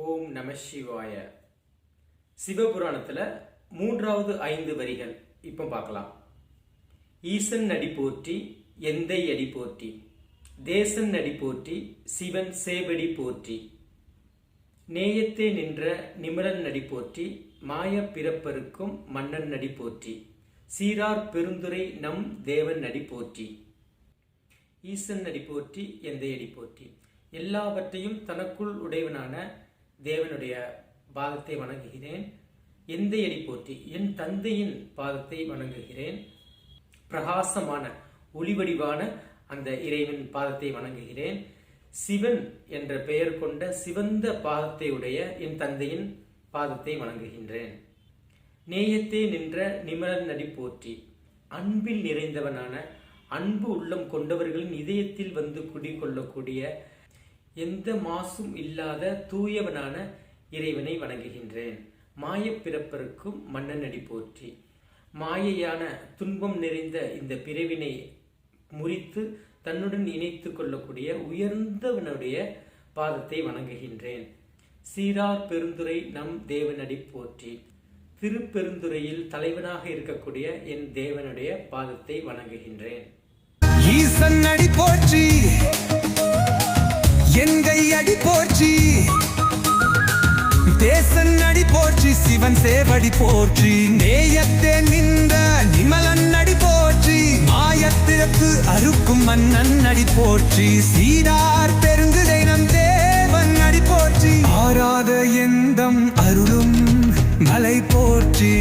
ஓம் நம சிவாய. சிவபுராணத்தில் மூன்றாவது ஐந்து வரிகள். இப்போ பார்க்கலாம். ஈசன் நடி போற்றி எந்தை அடி போற்றி. தேசன் நடி போற்றி சிவன் சேவடி போற்றி. நேயத்தே நின்ற நிமிரன் நடி போற்றி மாய பிறப்பருக்கும் மன்னன் நடி போற்றி. சீரார் பெருந்துரை நம் தேவன் நடி போற்றி. ஈசன் நடி போற்றி எந்தை அடி போற்றி. எல்லாவற்றையும் தனக்குள் உடையவனான தேவனுடைய பாதத்தை வணங்குகிறேன். எந்தை எடி போற்றி என் தந்தையின் பாதத்தை வணங்குகிறேன். பிரகாசமான ஒளிவடிவான அந்த இறைவன் பாதத்தை வணங்குகிறேன். சிவன் என்ற பெயர் கொண்ட சிவந்த பாதத்தை உடைய என் தந்தையின் பாதத்தை வணங்குகின்றேன். நேயத்தே நின்ற நிமலன் நடி போற்றி அன்பில் நிறைந்தவனான அன்பு உள்ளம் கொண்டவர்களின் இதயத்தில் வந்து குடிகொள்ளக்கூடிய எந்த மாசும் இல்லாத தூயவனான இறைவனை வணங்குகின்றேன். மாயப் பிறப்பருக்கும் மன்னன் போற்றி. மாயையான துன்பம் நிறைந்த இந்த பிறவினை முறித்து தன்னுடன் இணைத்து கொள்ளக்கூடிய உயர்ந்தவனுடைய பாதத்தை வணங்குகின்றேன். சீரார் பெருந்துரை நம் தேவனடி போற்றி. திருப்பெருந்துறையில் தலைவனாக இருக்கக்கூடிய என் தேவனுடைய பாதத்தை வணங்குகின்றேன். ஈசன் அடி போற்றி. எங்கை அடி போற்றி தேசன் அடி போற்றி சிவன் சேவடி போற்றி நேயத்தே நின்ற நிமலன் அடி போற்றி மாயத்திற்கு அறுக்கும் மன்னன் அடி போற்றி சீரார் பெருங்குதை நம் தேவன் அடி போற்றி ஆராத எந்தம் அருளும் மலை போற்றி